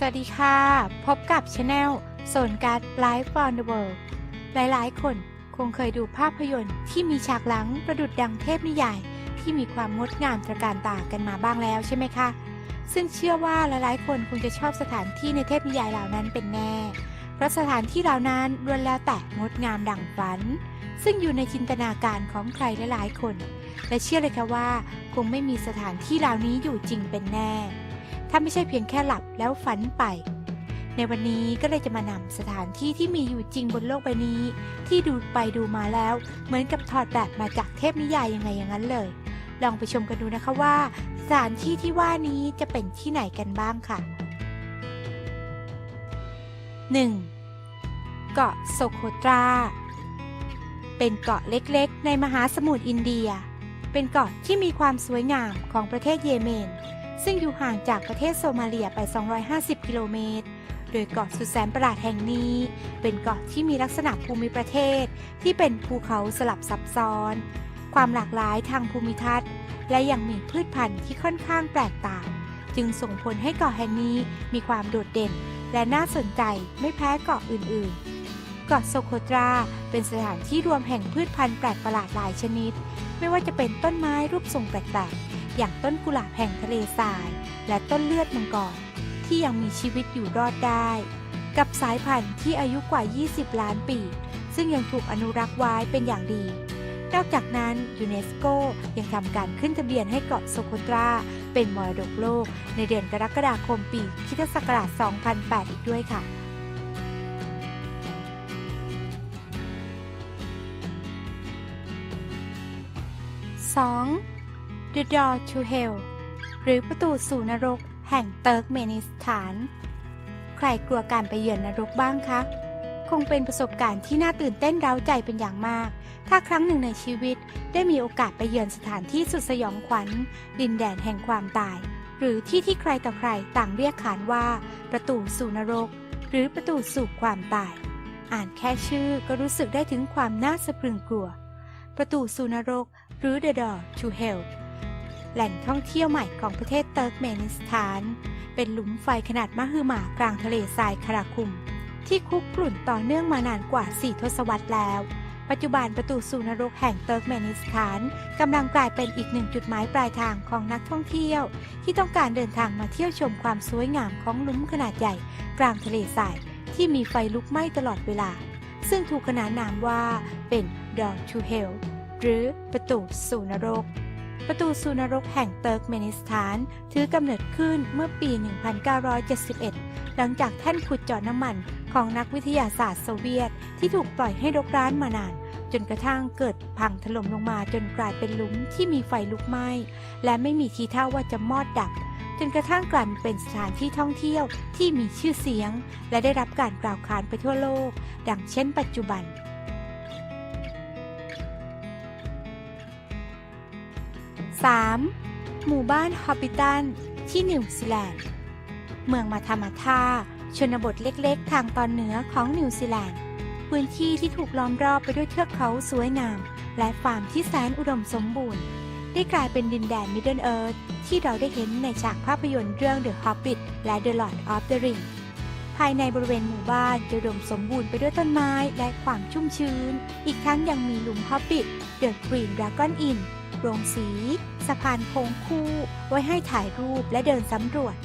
สวัสดีค่ะ พบกับช anel โซนการ์ด Life on the World หลายๆ คนคงเคยดูภาพยนตร์ที่มีฉากหลังประดุดดังเทพนิยาย ที่มีความงดงามตระการตากันมาบ้างแล้วใช่ไหมคะ ซึ่งเชื่อว่าหลายๆ คนคงจะชอบสถานที่ในเทพนิยายเหล่านั้นเป็นแน่ เพราะสถานที่เหล่านั้นล้วนแล้วแต่งดงามดังฝัน ซึ่งอยู่ในจินตนาการของใครหลายๆ คน และเชื่อเลยค่ะว่า คงไม่มีสถานที่เหล่านี้อยู่จริงเป็นแน่ ถ้าไม่ใช่เพียงแค่หลับแล้วฝันไป ในวันนี้ก็เลยจะมานำสถานที่ที่มีอยู่จริงบนโลกใบนี้ ที่ดูไปดูมาแล้ว เหมือนกับถอดแบบมาจากเทพนิยายยังไงอย่างนั้นเลย ลองไปชมกันดูนะคะว่า สถานที่ที่ว่านี้จะเป็นที่ไหนกันบ้างค่ะ 1. เกาะโซโคตรา เป็นเกาะเล็กๆ ในมหาสมุทรอินเดีย เป็นเกาะที่มีความสวยงามของประเทศเยเมน ซึ่งอยู่ห่างจากประเทศโซมาเลียไป 250 กิโลเมตร โดยเกาะสุดแสนประหลาดแห่งนี้ เป็นเกาะที่มีลักษณะภูมิประเทศที่เป็นภูเขาสลับซับซ้อน ความหลากหลายทางภูมิทัศน์ และยังมีพืชพันธุ์ที่ค่อนข้างแปลกต่าง จึงส่งผลให้เกาะแห่งนี้มีความโดดเด่น และน่าสนใจไม่แพ้เกาะอื่น ๆเกาะโซโคตราเป็นสถานที่รวมแห่งพืชพันธุ์แปลกประหลาดหลายชนิด ไม่ว่าจะเป็นต้นไม้รูปทรงแปลก อย่างต้นกุหลาบแห่งทะเลทราย และต้นเลือดมังกรที่ยังมีชีวิตอยู่รอดได้ กับสายพันธุ์ที่อายุกว่า 20 ล้านปี ซึ่งยังถูกอนุรักษ์ไว้เป็นอย่างดี นอกจากนั้นยูเนสโกยังทำการขึ้นทะเบียนให้เกาะโซโคตรา เป็นมรดกโลก ในเดือนกรกฎาคมปีคริสตศักราช 2008 อีกด้วยค่ะ 2. The Door to Hell หรือประตูสู่นรกแห่งเติร์กเมนิสถาน ใครกลัวการไปเยือนนรกบ้างคะ คงเป็นประสบการณ์ที่น่าตื่นเต้นเร้าใจเป็นอย่างมาก ถ้าครั้งหนึ่งในชีวิตได้มีโอกาสไปเยือนสถานที่สุดสยองขวัญ ดินแดนแห่งความตาย หรือที่ที่ใครต่อใครต่างเรียกขานว่า ประตูสู่นรก หรือประตูสู่ความตาย อ่านแค่ชื่อก็รู้สึกได้ถึงความน่าสะพรึงกลัว ประตูสู่นรก หรือ The Door to Hell แหล่งท่องเที่ยวใหม่ของประเทศเติร์กเมนิสถาน เป็นหลุมไฟขนาดมหึมากลางทะเลทรายคาราคุม ที่คุกกรุ่นต่อเนื่องมานานกว่า 4 ทศวรรษแล้ว ปัจจุบันประตูสู่นรกแห่งเติร์กเมนิสถานกำลังกลายเป็นอีกหนึ่งจุดหมายปลายทางของนักท่องเที่ยว ที่ต้องการเดินทางมาเที่ยวชมความสวยงามของหลุมขนาดใหญ่ กลางทะเลทรายที่มีไฟลุกไหม้ตลอดเวลา ซึ่งถูกขนานนามว่าเป็น Door to Hell หรือประตูสู่นรก ประตูสู่นรกแห่งเติร์กเมนิสถาน ถือกำเนิดขึ้นเมื่อปี 1971 หลังจากแท่นขุดเจาะน้ำมันของนักวิทยาศาสตร์โซเวียต ที่ถูกปล่อยให้รกร้านมานาน จนกระทั่งเกิดพังถล่มลงมาจนกลายเป็นหลุมที่มีไฟลุกไหม้ และไม่มีทีท่าว่าจะมอดดับ จนกระทั่งกลายเป็นสถานที่ท่องเที่ยวที่มีชื่อเสียง และได้รับการกล่าวขานไปทั่วโลก ดังเช่น ปัจจุบัน 3. หมู่บ้านฮอบบิตันที่นิวซีแลนด์ เมืองมาทามาธาชนบทเล็กๆ ทางตอนเหนือของนิวซีแลนด์ พื้นที่ที่ถูกล้อมรอบไปด้วยเทือกเขาสวยงาม และฟาร์มที่แสนอุดมสมบูรณ์ ได้กลายเป็นดินแดนมิดเดิลเอิร์ธที่เราได้เห็นในฉากภาพยนตร์เรื่อง The Hobbit และ The Lord of the Rings ภายในบริเวณหมู่บ้านจะอุดมสมบูรณ์ไปด้วยต้นไม้และความชุ่มชื้น อีกทั้งยังมีหลุมฮอบบิท The Green Dragon Inn โรงสี สะพานโค้งคู่ ไว้ให้ถ่ายรูปและเดินสำรวจ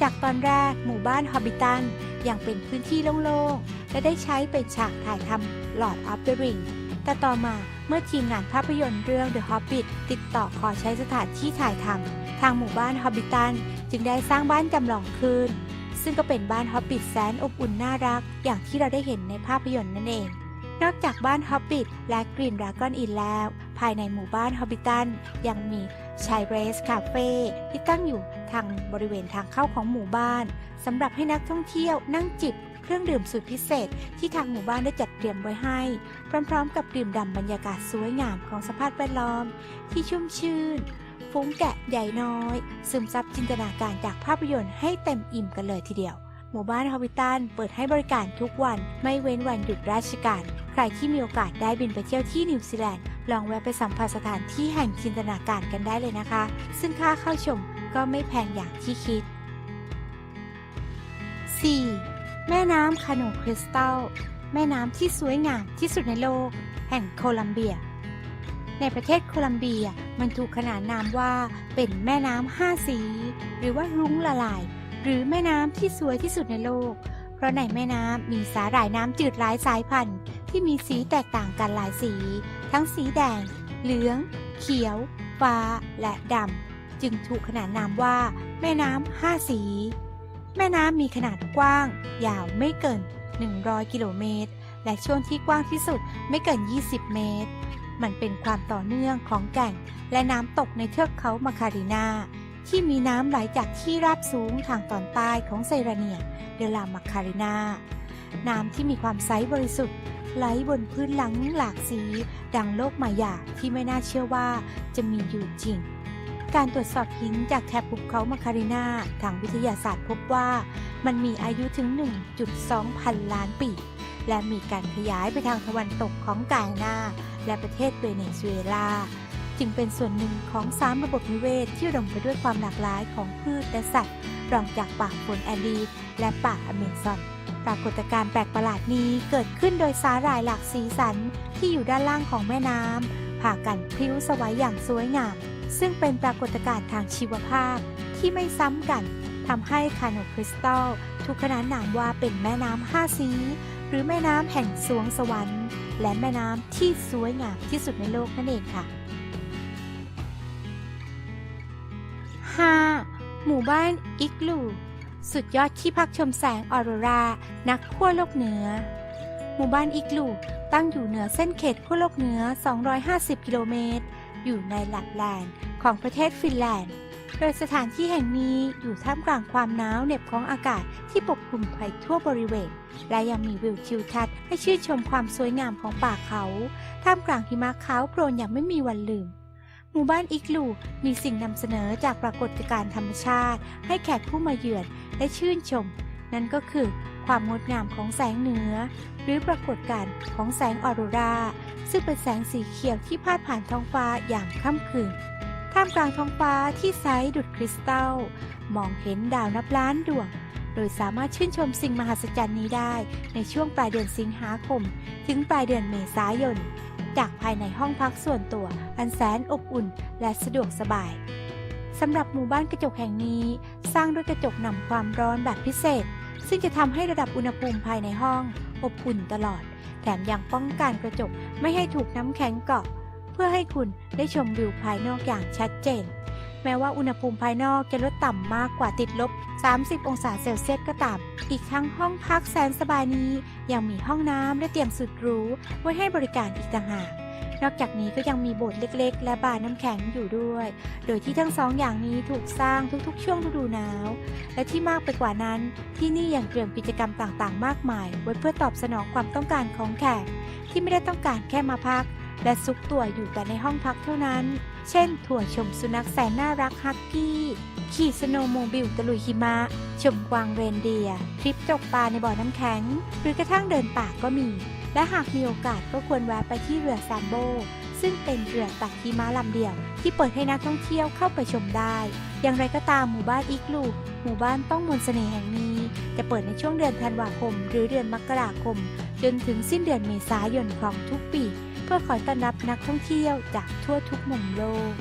จากตอนแรกหมู่บ้านฮอบบิตันยังเป็นพื้นที่โล่งๆ และได้ใช้เป็นฉากถ่ายทำ Lord of the Ring แต่ต่อมาเมื่อทีมงานภาพยนตร์เรื่อง The Hobbit ติดต่อขอใช้สถานที่ถ่ายทำทางหมู่บ้านฮอบบิตันจึงได้สร้างบ้านจำลองขึ้น ซึ่งก็เป็นบ้านฮอบบิทแสนอบอุ่นน่ารัก อย่างที่เราได้เห็นในภาพยนตร์นั่นเอง นอกจากบ้านฮอบบิทและกรีนดราก้อนอินแล้ว ภายในหมู่บ้านฮอบบิตันยังมีชายเรสคาเฟ่ที่ตั้งอยู่ทางบริเวณทางเข้าของหมู่บ้านสำหรับให้นักท่องเที่ยวนั่งจิบเครื่องดื่มสุดพิเศษที่ทางหมู่บ้านได้จัดเตรียมไว้ให้ พร้อมๆ กับดื่มด่ำบรรยากาศสวยงามของสภาพแวดล้อม ที่ชุ่มชื่น ฟุ้งแกะใหญ่น้อย ซึมซับจินตนาการจากภาพยนตร์ให้เต็มอิ่มกันเลยทีเดียว หมู่บ้านฮอวิตันเปิดให้บริการทุกวันไม่เว้นวันหยุดราชการ ใครที่มีโอกาสได้บินไปเที่ยวที่นิวซีแลนด์ลองแวะไปสัมผัสสถานที่แห่งจินตนาการกันได้เลยนะคะ ซึ่งค่าเข้าชมก็ไม่แพงอย่างที่คิด 4. แม่น้ำคาโนคริสตัล แม่น้ำที่สวยงามที่สุดในโลก แห่งโคลัมเบีย ในประเทศโคลัมเบียมันถูกขนานนามว่าเป็นแม่น้ำห้าสี หรือว่ารุ้งละลาย หรือแม่น้ำที่สวยที่สุดในโลก เพราะในแม่น้ำมีสาหร่ายน้ำจืดหลายสายพันธุ์ ที่มีสีแตกต่างกันหลายสี ทั้งสีแดง เหลือง เขียว ฟ้า และดำ จึงถูกขนานนามว่า แม่น้ำห้าสี แม่น้ำมีขนาดกว้าง ยาวไม่เกิน 100 กิโลเมตร และช่วงที่กว้างที่สุดไม่เกิน 20 เมตร มันเป็นความต่อเนื่องของแก่ง และน้ำตกในเทือกเขามาคารินาที่มีน้ำไหลจากที่ราบสูงทางตอนใต้ของไซราเนียเดลามาคารินา น้ำที่มีความใสบริสุทธิ์ไหลบนพื้นหลังหลากสี ดังโลกมายาที่ไม่น่าเชื่อว่าจะมีอยู่จริง การตรวจสอบหินจากแถบภูเขามาคารินาทางวิทยาศาสตร์พบว่ามันมีอายุถึง 1.2 พันล้านปี และมีการขยายไปทางตะวันตกของกานาและประเทศเวเนซุเอลา จึงเป็นส่วนหนึ่งของสามระบบนิเวศที่อุดมไปด้วยความหลากหลายของพืชและสัตว์รองจากป่าฝนแอนดี และป่าอเมซอน ปรากฏการณ์แปลกประหลาดนี้เกิดขึ้นโดยสาหร่ายหลากสีสันที่อยู่ด้านล่างของแม่น้ำพากันพลิ้วสวัยอย่างสวยงาม ซึ่งเป็นปรากฏการณ์ทางชีวภาพที่ไม่ซ้ำกันทำให้คาโนคริสตัลถูกขนานนามว่าเป็นแม่น้ำห้าสี หรือแม่น้ำแห่งสวงสวรรค์ และแม่น้ำที่สวยงามที่สุดในโลกนั่นเองค่ะ 5. หมู่บ้านอิกลู สุดยอดที่พักชมแสงออโรรา นักขั้วโลกเหนือ หมู่บ้านอิกลูตั้งอยู่เหนือเส้นเขตขั้วโลกเหนือ 250 กิโลเมตร อยู่ในลัดแลนด์ของประเทศฟินแลนด์ โดยสถานที่แห่งนี้อยู่ท่ามกลางความหนาวเหน็บของอากาศที่ปกคลุมไปทั่วบริเวณ และยังมีวิวทิวทัศน์ให้ชื่นชมความสวยงามของป่าเขา ท่ามกลางหิมะขาวโพลนอย่างไม่มีวันลืม มู่บ้านอิกลูมีสิ่งนำเสนอจากปรากฏการณ์ธรรมชาติ ให้แขกผู้มาเยือนได้ชื่นชม นั่นก็คือความงดงามของแสงเหนือ หรือปรากฏการณ์ของแสงออโรรา ซึ่งเป็นแสงสีเขียวที่พาดผ่านท้องฟ้าอย่างค่ำคืนท่ามกลางท้องฟ้าที่ใสดุดคริสตัล มองเห็นดาวนับล้านดวง โดยสามารถชื่นชมสิ่งมหัศจรรย์นี้ได้ในช่วงปลายเดือนสิงหาคม ถึงปลายเดือนเมษายน จากภายในห้องพักส่วนตัว อันแสนอบอุ่นและสะดวกสบายสำหรับหมู่บ้านกระจกแห่งนี้ สร้างด้วยกระจกนำความร้อนแบบพิเศษ ซึ่งจะทำให้ระดับอุณหภูมิภายในห้อง อบอุ่นตลอด แถมยังป้องกันกระจกไม่ให้ถูกน้ำแข็งเกาะ เพื่อให้คุณได้ชมวิวภายนอกอย่างชัดเจน แม้ว่าอุณหภูมิภายนอกจะลดต่ำมากกว่าติดลบ 30 องศาเซลเซียสก็ตาม อีกทั้งห้องพักแสนสบายนี้ ยังมีห้องน้ำและเตียงสุดหรูไว้ให้บริการอีกต่างหากนอกจากนี้ก็ยังมีโบสถ์เล็ก ๆ และบาร์น้ำแข็งอยู่ด้วย โดยที่ทั้งสองอย่างนี้ถูกสร้างทุกๆ ช่วงฤดูหนาว และที่มากไปกว่านั้น ที่นี่ยังเตรียมกิจกรรมต่างๆ มากมาย ไว้เพื่อตอบสนองความต้องการของแขกที่ไม่ได้ต้องการแค่มาพัก และซุกตัวอยู่แต่ในห้องพักเท่านั้น เช่น ถั่วชมสุนัขแสนน่ารักฮักกี้ ขี่สโนว์โมบิลตะลุยหิมะ ชมกวางเรนเดียร์ทริปตกปลาในบ่อน้ำแข็ง หรือกระทั่งเดินป่าก็มี และหากมีโอกาสก็ควรแวะไปที่เรือแซมโบ ซึ่งเป็นเรือตักหิมะลำเดียว ที่เปิดให้นักท่องเที่ยวเข้าไปชมได้ อย่างไรก็ตามหมู่บ้านอีกลูหมู่บ้านต้องมนต์เสน่ห์แห่งนี้ จะเปิดในช่วงเดือนธันวาคม หรือเดือนมกราคม จนถึงสิ้นเดือนเมษายนของทุกปี เพื่อคอยต้อนรับนักท่องเที่ยวจากทั่วทุกมุมโลก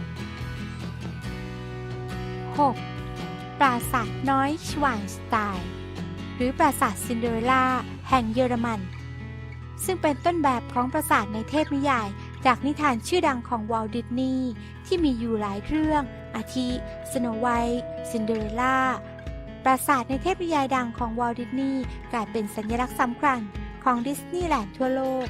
6. ปราสาทน้อยชวานสไตน์หรือปราสาทซินเดอเรลล่าแห่งเยอรมัน ซึ่งเป็นต้นแบบของปราสาทในเทพนิยาย จากนิทานชื่อดังของวอลดิสนีย์ที่มีอยู่หลายเรื่อง อาทิสโนไวท์ซินเดอเรลล่าปราสาทในเทพนิยายดังของวอลดิสนีย์กลายเป็นสัญลักษณ์สำคัญของดิสนีย์แลนด์ทั่วโลก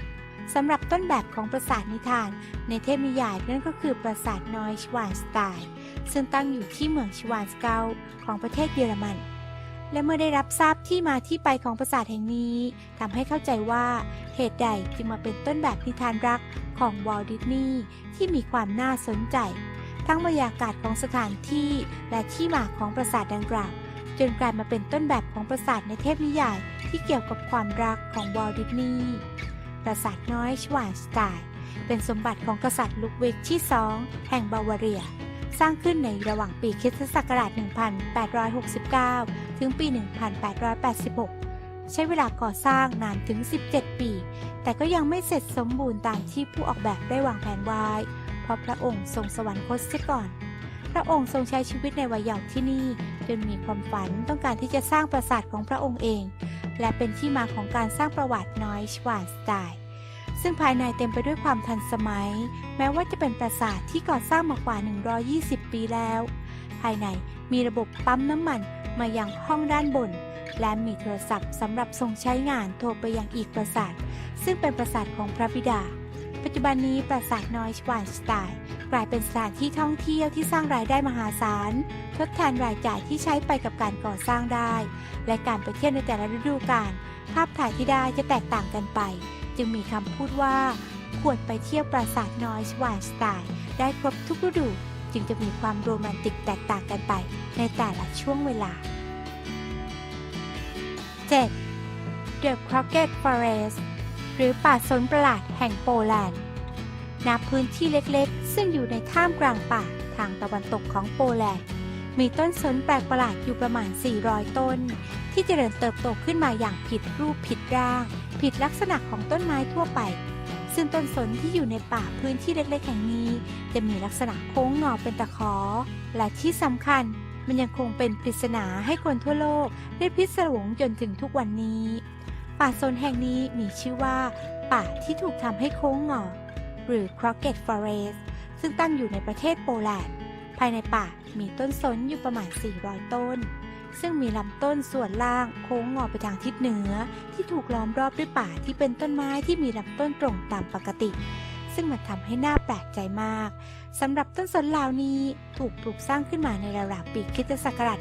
สำหรับต้นแบบของปราสาทนิทาน ในเทพนิยายนั่นก็คือปราสาทน้อยชวานสไตน์ซึ่งตั้งอยู่ที่เมืองชวานสเกาของประเทศเยอรมัน และเมื่อได้รับทราบที่มาที่ไปของปราสาทแห่งนี้ทำให้เข้าใจว่าเหตุใดจึงมาเป็นต้นแบบนิทานรักของวอลดิสนีย์ที่มีความน่าสนใจ ทั้งบรรยากาศของสถานที่และที่มาของปราสาทดังกล่าวจนกลายมาเป็นต้นแบบของปราสาทในเทพนิยายที่เกี่ยวกับความรักของวอลดิสนีย์ ปราสาทน้อยชวานสไตน์เป็นสมบัติของกษัตริย์ลุกเวกที่สองแห่งบาวาเรีย สร้างขึ้นในระหว่างปีคศักราช1869 ถึงปี 1886 ใช้เวลาก่อสร้างนานถึง 17 ปี แต่ก็ยังไม่เสร็จสมบูรณ์ตามที่ผู้ออกแบบได้วางแผนไว้ เพราะพระองค์ทรงสวรรคตเสียก่อน พระองค์ทรงใช้ชีวิตในวัยเยาว์ที่นี่จนมีความฝันต้องการที่จะสร้างปราสาทของพระองค์เอง และเป็นที่มาของการสร้างประวัติน้อยชวานสไตล์ซึ่งภายในเต็มไปด้วยความทันสมัย แม้ว่าจะเป็นปราสาทที่ก่อสร้างมากว่า 120 ปีแล้ว ภายในมีระบบปั๊มน้ำมันมายังห้องด้านบน และมีโทรศัพท์สำหรับส่งใช้งานโทรไปยังอีกปราสาท ซึ่งเป็นปราสาทของพระบิดา ปัจจุบันนี้ปราสาทน้อยชวานสไตล์กลายเป็นสถานที่ท่องเที่ยวที่สร้างรายได้มหาศาล ทดแทนรายจ่ายที่ใช้ไปกับการก่อสร้างได้ และการไปเที่ยวในแต่ละฤดูกาลภาพถ่ายที่ได้จะแตกต่างกันไป จึงมีคำพูดว่า ควรไปเที่ยวปราสาทน้อยชวานสไตล์ได้ครบทุกฤดู จึงจะมีความโรแมนติกแตกต่างกันไปในแต่ละช่วงเวลา 7. The Crockett Forest หรือป่าสนประหลาดแห่งโปแลนด์ณพื้นที่เล็กๆ ซึ่งอยู่ในท่ามกลางป่าทางตะวันตกของโปแลนด์ มีต้นสนแปลกประหลาดอยู่ประมาณ 400 ต้น ที่เจริญเติบโตขึ้นมาอย่างผิดรูปผิดร่าง ผิดลักษณะของต้นไม้ทั่วไป ซึ่งต้นสนที่อยู่ในป่าพื้นที่เล็กๆ แห่งนี้ จะมีลักษณะโค้งงอเป็นตะขอ และที่สำคัญมันยังคงเป็นปริศนาให้คนทั่วโลกได้พิศวงจนถึงทุกวันนี้ ป่าสนแห่งนี้มีชื่อว่า ป่าที่ถูกทำให้โค้งงอ หรือ Crockett Forest ซึ่งตั้งอยู่ในประเทศโปแลนด์ ภายในป่ามีต้นสนอยู่ประมาณ 400 ต้น ซึ่งมีลำต้นส่วนล่างโค้งงอไปทางทิศเหนือ ที่ถูกล้อมรอบด้วยป่าที่เป็นต้นไม้ที่มีลำต้นตรงตามปกติ ซึ่งมันทำให้หน่าแปลกใจมากสำหรับต้นสนเหล่านี้ถูกปลูกสร้างขึ้นมาในราวๆปีคริสตศักราช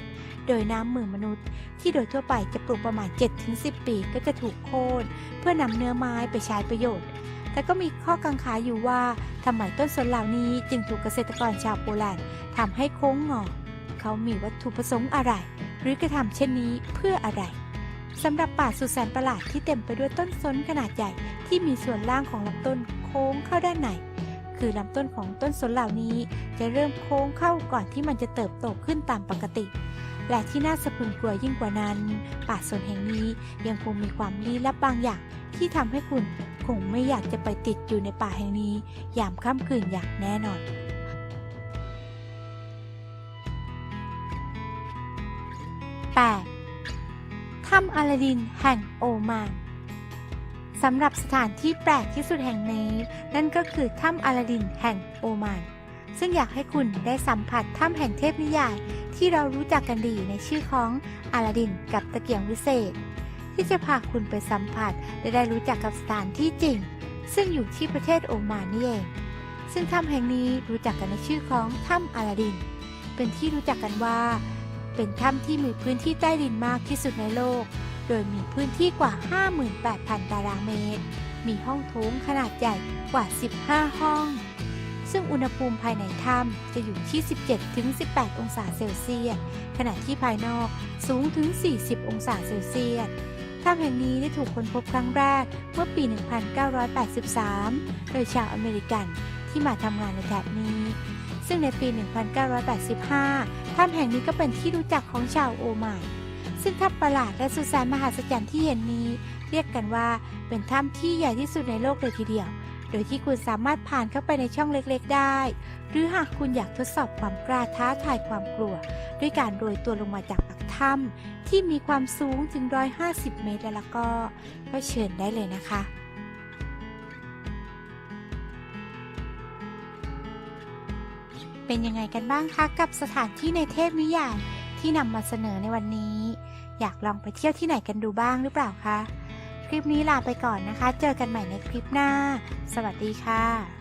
1930 โดยน้ำมือมนุษย์ ที่โดยทั่วไปจะปลูกประมาณ 7-10 ปีก็จะถูกโค่นเพื่อนำเนื้อไม้ไปใช้ประโยชน์ แต่ก็มีข้อกังขาอยู่ว่าทำไมต้นสนเหล่านี้จึงถูกเกษตรกรชาวโปแลนด์ทำให้โค้งงอ เขามีวัตถุประสงค์อะไร หรือกระทำเช่นนี้เพื่ออะไร สำหรับป่าสุดแสนประหลาดที่เต็มไปด้วยต้นสนขนาดใหญ่ที่มีส่วนล่างของลำต้นโค้งเข้าด้านในคือลำต้นของต้นสนเหล่านี้จะเริ่มโค้งเข้าก่อนที่มันจะเติบโตขึ้นตามปกติ และที่น่าสะพรึงกลัวยิ่งกว่านั้น ป่าสนแห่งนี้ยังคงมีความลี้ลับบางอย่างที่ทำให้คุณคงไม่อยากจะไปติดอยู่ในป่าแห่งนี้ ยามค่ำคืนอย่างแน่นอน 8. ถ้ำอลาดินแห่งโอมานสำหรับสถานที่แปลกที่สุดแห่งนี้ นั่นก็คือถ้ำอลาดินแห่งโอมาน ซึ่งอยากให้คุณได้สัมผัสถ้ำแห่งเทพนิยาย ที่เรารู้จักกันดีในชื่อของอลาดินกับตะเกียงวิเศษ ที่จะพาคุณไปสัมผัสและได้รู้จักกับสถานที่จริง ซึ่งอยู่ที่ประเทศโอมานนี่เอง ซึ่งถ้ำแห่งนี้รู้จักกันในชื่อของถ้ำอลาดิน เป็นที่รู้จักกันว่า เป็นถ้ำที่มีพื้นที่ใต้ดินมากที่สุดในโลก โดยมีพื้นที่กว่า 58,000 ตารางเมตร มีห้องโถงขนาดใหญ่กว่า 15 ห้อง ซึ่งอุณหภูมิภายในถ้ำจะอยู่ที่ 17-18 องศาเซลเซียส ขณะที่ภายนอกสูงถึง 40 องศาเซลเซียสถ้ำแห่งนี้ได้ถูกค้นพบครั้งแรกเมื่อปี 1983 โดยชาวอเมริกันที่มาทำงานในแถบนี้ ซึ่งในปี 1985 ถ้ำแห่งนี้ก็เป็นที่รู้จักของชาวโอมานซึ่งถ้ำประหลาดและสุสานมหาศจรรย์ที่เห็นนี้ เรียกกันว่าเป็นถ้ำที่ใหญ่ที่สุดในโลกเลยทีเดียว โดยที่คุณสามารถผ่านเข้าไปในช่องเล็กๆได้ หรือหากคุณอยากทดสอบความกล้าท้าทายความกลัว ด้วยการโรยตัวลงมาจากปากถ้ำที่มีความสูงถึง 150 เมตรแล้วก็ ก็เชิญได้เลยนะคะ เป็นยังไงกันบ้างคะกับสถานที่ในเทพนิยายที่นำมาเสนอในวันนี้ อยากลองไปเที่ยวที่ไหนกันดูบ้างหรือเปล่าคะ คลิปนี้ลาไปก่อนนะคะ เจอกันใหม่ในคลิปหน้า สวัสดีค่ะ